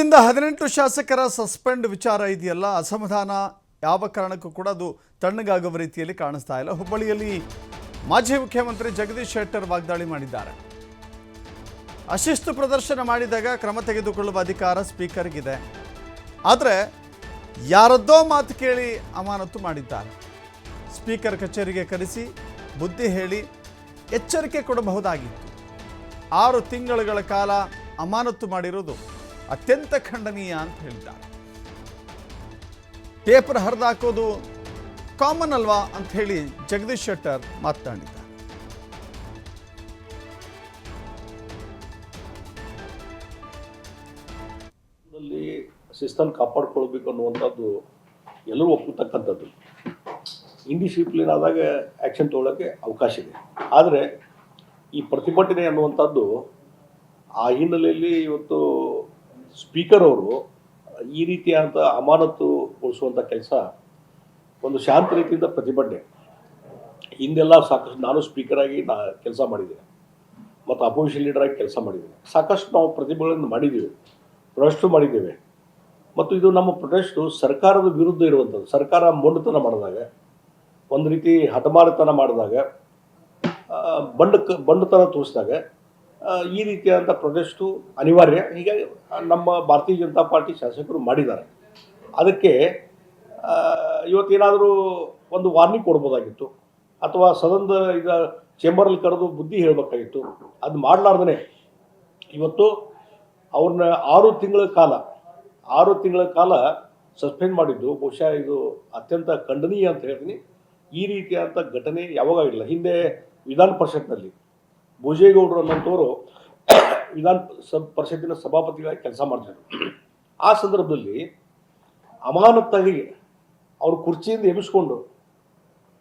ಇಂದ ಹದಿನೆಂಟು ಶಾಸಕರ ಸಸ್ಪೆಂಡ್ ವಿಚಾರ ಇದೆಯಲ್ಲ, ಅಸಮಾಧಾನ ಯಾವ ಕಾರಣಕ್ಕೂ ಕೂಡ ಅದು ತಣ್ಣಗಾಗುವ ರೀತಿಯಲ್ಲಿ ಕಾಣಿಸ್ತಾ ಇಲ್ಲ. ಹುಬ್ಬಳ್ಳಿಯಲ್ಲಿ ಮಾಜಿ ಮುಖ್ಯಮಂತ್ರಿ ಜಗದೀಶ್ ಶೆಟ್ಟರ್ ವಾಗ್ದಾಳಿ ಮಾಡಿದ್ದಾರೆ. ಅಶಿಸ್ತು ಪ್ರದರ್ಶನ ಮಾಡಿದಾಗ ಕ್ರಮ ತೆಗೆದುಕೊಳ್ಳುವ ಅಧಿಕಾರ ಸ್ಪೀಕರ್ಗಿದೆ. ಆದರೆ ಯಾರದ್ದೋ ಮಾತು ಕೇಳಿ ಅಮಾನತು ಮಾಡಿದ್ದಾರೆ. ಸ್ಪೀಕರ್ ಕಚೇರಿಗೆ ಕರೆಸಿ ಬುದ್ಧಿ ಹೇಳಿ ಎಚ್ಚರಿಕೆ ಕೊಡಬಹುದಾಗಿತ್ತು. ಆರು ತಿಂಗಳುಗಳ ಕಾಲ ಅಮಾನತು ಮಾಡಿರೋದು ಅತ್ಯಂತ ಖಂಡನೀಯ ಅಂತ ಹೇಳಿದ್ದಾರೆ ಪೇಪರ್ ಹರಿದಾಕೋದು ಕಾಮನ್ ಅಲ್ವಾ ಅಂತ ಹೇಳಿ ಜಗದೀಶ್ ಶೆಟ್ಟರ್ ಮಾತನಾಡಿದ್ದಾರೆ. ಶಿಸ್ತನ್ನು ಕಾಪಾಡ್ಕೊಳ್ಬೇಕು ಅನ್ನುವಂಥದ್ದು ಎಲ್ಲರೂ ಒಪ್ಪತಕ್ಕಂಥದ್ದು. ಇಂಡಿಸಿಪ್ಲಿನ್ ಆದಾಗ ಆ್ಯಕ್ಷನ್ ತೊಗೊಳ್ಳೋಕ್ಕೆ ಅವಕಾಶ ಇದೆ. ಆದರೆ ಈ ಪ್ರತಿಭಟನೆ ಅನ್ನುವಂಥದ್ದು ಆ ಹಿನ್ನೆಲೆಯಲ್ಲಿ ಇವತ್ತು ಸ್ಪೀಕರ್ ಅವರು ಈ ರೀತಿಯಾದಂಥ ಅಮಾನತುಗೊಳಿಸುವಂಥ ಕೆಲಸ ಒಂದು ಶಾಂತ ರೀತಿಯಿಂದ ಪ್ರತಿಭಟನೆ. ಹಿಂದೆಲ್ಲ ಸಾಕಷ್ಟು ನಾನು ಸ್ಪೀಕರ್ ಆಗಿ ನಾ ಕೆಲಸ ಮಾಡಿದ್ದೇನೆ. ಮತ್ತು ಅಪೋಸಿಷನ್ ಲೀಡರ್ ಆಗಿ ಕೆಲಸ ಮಾಡಿದ್ದೇನೆ. ಸಾಕಷ್ಟು ನಾವು ಪ್ರತಿಭೆಗಳನ್ನು ಮಾಡಿದ್ದೀವಿ. ಪ್ರೊಟೆಸ್ಟು ಮಾಡಿದ್ದೇವೆ. ಮತ್ತು ಇದು ನಮ್ಮ ಪ್ರೊಟೆಸ್ಟು ಸರ್ಕಾರದ ವಿರುದ್ಧ ಇರುವಂಥದ್ದು. ಸರ್ಕಾರ ಮೊಂಡತನ ಮಾಡಿದಾಗ, ಒಂದು ರೀತಿ ಹತಮಾರತನ ಮಾಡಿದಾಗ ಬಂಡ ಬಂಡತನ ತೋರಿಸಿದಾಗ ಈ ರೀತಿಯಾದಂಥ ಪ್ರೊಟೆಸ್ಟು ಅನಿವಾರ್ಯ. ಹೀಗಾಗಿ ನಮ್ಮ ಭಾರತೀಯ ಜನತಾ ಪಾರ್ಟಿ ಶಾಸಕರು ಮಾಡಿದ್ದಾರೆ. ಅದಕ್ಕೆ ಇವತ್ತೇನಾದರೂ ಒಂದು ವಾರ್ನಿಂಗ್ ಕೊಡ್ಬೋದಾಗಿತ್ತು. ಅಥವಾ ಸದನದ ಈಗ ಚೇಂಬರಲ್ಲಿ ಕರೆದು ಬುದ್ಧಿ ಹೇಳಬೇಕಾಗಿತ್ತು. ಅದು ಮಾಡಲಾರ್ದೇ ಇವತ್ತು ಅವ್ರನ್ನ ಆರು ತಿಂಗಳ ಕಾಲ, ಆರು ತಿಂಗಳ ಕಾಲ ಸಸ್ಪೆಂಡ್ ಮಾಡಿದ್ದು, ಬಹುಶಃ ಇದು ಅತ್ಯಂತ ಖಂಡನೀಯ ಅಂತ ಹೇಳ್ತೀನಿ. ಈ ರೀತಿಯಾದಂಥ ಘಟನೆ ಯಾವಾಗ ಇಲ್ಲ. ಹಿಂದೆ ವಿಧಾನ ಪರಿಷತ್ನಲ್ಲಿ ಭೋಜೇಗೌಡರು ಅನ್ನೋಂಥವ್ರು ವಿಧಾನ ಸಬ್ ಪರಿಷತ್ತಿನ ಸಭಾಪತಿಗಳಾಗಿ ಕೆಲಸ ಮಾಡ್ತಿದ್ರು. ಆ ಸಂದರ್ಭದಲ್ಲಿ ಅಮಾನತ್ತಾಗಿ ಅವ್ರ ಕುರ್ಚಿಯಿಂದ ಎಬ್ಬಿಸ್ಕೊಂಡು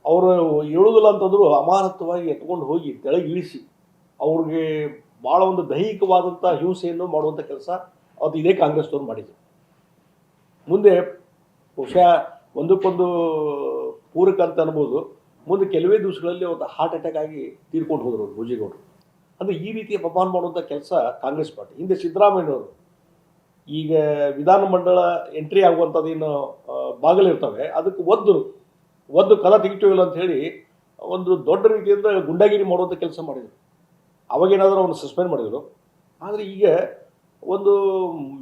ಅವರು ಹೇಳುವುದಿಲ್ಲ ಅಂತಂದ್ರು ಅಮಾನತವಾಗಿ ಎತ್ಕೊಂಡು ಹೋಗಿ ತೆಳಗೆ ಇಳಿಸಿ ಅವ್ರಿಗೆ ಭಾಳ ಒಂದು ದೈಹಿಕವಾದಂಥ ಹಿಂಸೆಯನ್ನು ಮಾಡುವಂಥ ಕೆಲಸ ಅವತ್ತು ಇದೇ ಕಾಂಗ್ರೆಸ್ನವ್ರು ಮಾಡಿದ್ರು. ಮುಂದೆ ಬಹುಶಃ ಒಂದಕ್ಕೊಂದು ಪೂರಕ ಅಂತ ಅನ್ಬೋದು. ಮುಂದೆ ಕೆಲವೇ ದಿವಸಗಳಲ್ಲಿ ಅವತ್ತು ಹಾರ್ಟ್ ಅಟ್ಯಾಕ್ ಆಗಿ ತೀರ್ಕೊಂಡು ಹೋದರು ಅವರು, ಭೋಜೇಗೌಡರು. ಅಂದರೆ ಈ ರೀತಿಯ ಅಪಮಾನ ಮಾಡುವಂಥ ಕೆಲಸ ಕಾಂಗ್ರೆಸ್ ಪಾರ್ಟಿ. ಹಿಂದೆ ಸಿದ್ದರಾಮಯ್ಯನವರು. ಈಗ ವಿಧಾನಮಂಡಲ ಎಂಟ್ರಿ ಆಗುವಂಥದ್ದೇನು ಬಾಗಿಲಿರ್ತವೆ ಅದಕ್ಕೆ ಒದ್ದು ಒದ್ದು ಕದ ತೆಗಿತೀವಿಲ್ಲ ಅಂತ ಹೇಳಿ ಒಂದು ದೊಡ್ಡ ರೀತಿಯಿಂದ ಗುಂಡಾಗಿರಿ ಮಾಡುವಂಥ ಕೆಲಸ ಮಾಡಿದರು. ಅವಾಗೇನಾದರೂ ಅವನು ಸಸ್ಪೆಂಡ್ ಮಾಡಿದರು. ಆದರೆ ಈಗ ಒಂದು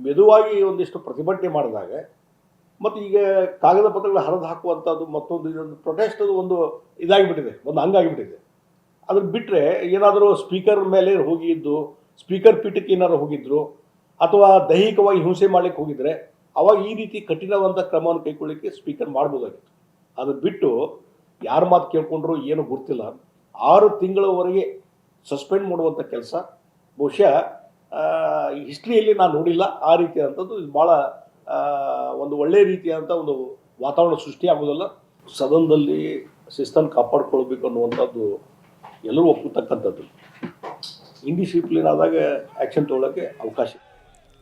ಮೆದುವಾಗಿ ಒಂದಿಷ್ಟು ಪ್ರತಿಭಟನೆ ಮಾಡಿದಾಗ ಮತ್ತು ಈಗ ಕಾಗದ ಪತ್ರಗಳು ಹರಿದು ಹಾಕುವಂಥದ್ದು ಮತ್ತೊಂದು ಇದೊಂದು ಪ್ರೊಟೆಸ್ಟ್ ಒಂದು ಇದಾಗಿಬಿಟ್ಟಿದೆ, ಒಂದು ಹಂಗಾಗಿಬಿಟ್ಟಿದೆ ಅದನ್ನು ಬಿಟ್ಟರೆ ಏನಾದರೂ ಸ್ಪೀಕರ್ ಮೇಲೆ ಹೋಗಿದ್ದು ಸ್ಪೀಕರ್ ಪೀಠಕ್ಕೆ ಏನಾದ್ರು ಹೋಗಿದ್ರು, ಅಥವಾ ದೈಹಿಕವಾಗಿ ಹಿಂಸೆ ಮಾಡಲಿಕ್ಕೆ ಹೋಗಿದ್ರೆ, ಅವಾಗ ಈ ರೀತಿ ಕಠಿಣವಾದ ಕ್ರಮವನ್ನು ಕೈಗೊಳ್ಳಿಕ್ಕೆ ಸ್ಪೀಕರ್ ಮಾಡ್ಬೋದಾಗಿತ್ತು. ಅದನ್ನು ಬಿಟ್ಟು ಯಾರ ಮಾತು ಕೇಳ್ಕೊಂಡ್ರು ಏನು ಗೊತ್ತಿಲ್ಲ. ಆರು ತಿಂಗಳವರೆಗೆ ಸಸ್ಪೆಂಡ್ ಮಾಡುವಂಥ ಕೆಲಸ. ಬಹುಶಃ ಹಿಸ್ಟ್ರಿಯಲ್ಲಿ ನಾನು ನೋಡಿಲ್ಲ. ಆ ರೀತಿ ಅಂಥದ್ದು ಇದು ಭಾಳ ಒಂದು ಒಳ್ಳೆಯ ರೀತಿಯಾದಂಥ ಒಂದು ವಾತಾವರಣ ಸೃಷ್ಟಿಯಾಗೋದಲ್ಲ ಸದನದಲ್ಲಿ ಶಿಸ್ತನ್ನು ಕಾಪಾಡ್ಕೊಳ್ಬೇಕು ಅನ್ನುವಂಥದ್ದು ಎಲ್ಲರೂ ಒಪ್ಪತಕ್ಕಂಥದ್ದು. ಇಂಡಿಸಿಪ್ಲಿನ್ ಆದಾಗ ಆ್ಯಕ್ಷನ್ ತೊಗೊಳ್ಳೋಕ್ಕೆ ಅವಕಾಶ.